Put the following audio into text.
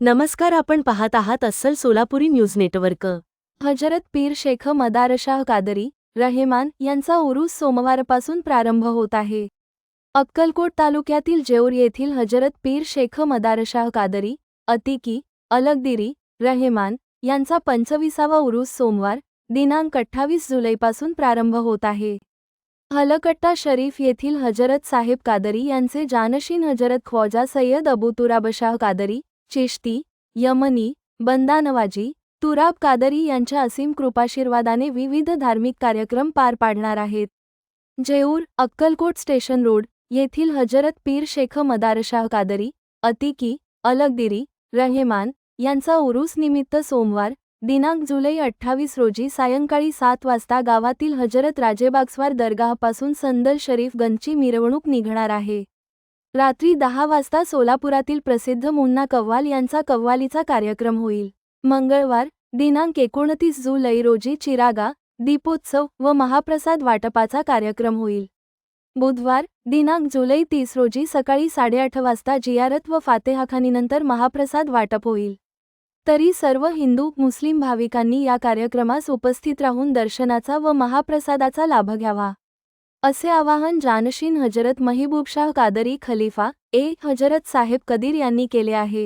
नमस्कार आपण पाहत आहात अस्सल सोलापुरी न्यूज नेटवर्क. हजरत पीर शेख मदारशाह कादरी रहेमान यांचा उरूस सोमवारपासून प्रारंभ होत आहे. अक्कलकोट तालुक्यातील जेऊर येथील हजरत पीर शेख मदारशाह कादरी अतिकी अलगदिरी रहेमान यांचा पंचविसावा उरूस सोमवार दिनांक अठ्ठावीस जुलैपासून प्रारंभ होत आहे. हलकट्टा शरीफ येथील हजरत साहेब कादरी यांचे जानशीन हजरत ख्वाजा सय्यद अबू तुराबशाह कादरी चेश्ती यमनी बंदानवाजी तुराब कादरी यांच्या असीम कृपाशीर्वादाने विविध धार्मिक कार्यक्रम पार पाडणार आहेत. जेऊर अक्कलकोट स्टेशन रोड येथील हजरत पीर शेख मदारशाह कादरी अतिकी अलगदिरी रहेमान यांचा उरूस निमित्त सोमवार दिनांक जुलै अठ्ठावीस रोजी सायंकाळी सात वाजता गावातील हजरत राजेबागस्वार दर्गाहपासून संदल शरीफ गंची मिरवणूक निघणार आहे. रात्री दहा वाजता सोलापुरातील प्रसिद्ध मुन्ना कव्वाल यांचा कव्वालीचा कार्यक्रम होईल. मंगळवार दिनांक एकोणतीस जुलै रोजी चिरागा दीपोत्सव व महाप्रसाद वाटपाचा कार्यक्रम होईल. बुधवार दिनांक जुलै तीस रोजी सकाळी साडेआठ वाजता जियारत व फातेहाखानीनंतर महाप्रसाद वाटप होईल. तरी सर्व हिंदू मुस्लिम भाविकांनी या कार्यक्रमास उपस्थित राहून दर्शनाचा व महाप्रसादाचा लाभ घ्यावा. असे आवाहन जानशीन हजरत महिबूबशाह कादरी खलिफा ए. हजरत साहेब कदीर यांनी केले आहे.